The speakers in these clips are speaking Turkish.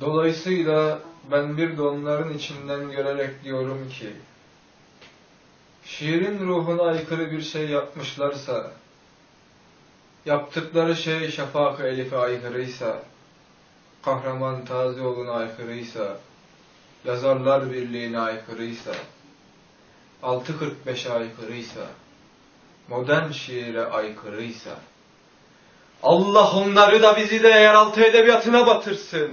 Dolayısıyla ben bir de onların içinden görerek diyorum ki, şiirin ruhuna aykırı bir şey yapmışlarsa, yaptıkları şey şafak-ı elife aykırıysa, kahraman Tazioğlu'na aykırıysa, yazarlar birliğine aykırıysa, 6.45'e aykırıysa, modern şiire aykırıysa, Allah onları da bizi de yeraltı edebiyatına batırsın.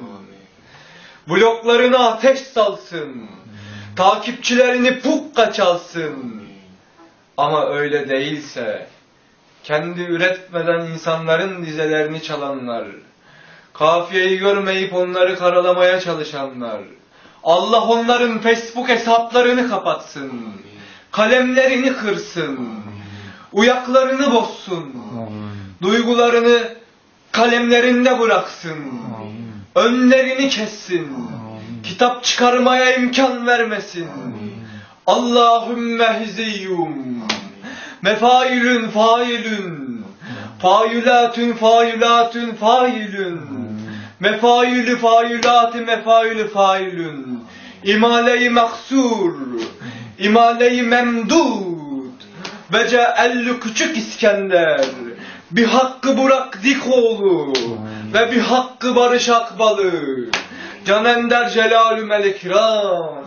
Bloklarına ateş salsın. Takipçilerini pukka çalsın. Ama öyle değilse, kendi üretmeden insanların dizelerini çalanlar, kafiyeyi görmeyip onları karalamaya çalışanlar, Allah onların Facebook hesaplarını kapatsın, kalemlerini kırsın, uyaklarını bozsun, duygularını kalemlerinde bıraksın, önlerini kessin, kitap çıkarmaya imkan vermesin. Allahümme hiziyyum, mefailün failün, failatün failatün failün, mefailü failatü mefailü failün, imale-i maksur, imale-i memdud, ve ceellü küçük İskender, bir hakkı Burak Dikoğlu ve bir hakkı Barış Akbalı, Can Ender Celalü Melikram.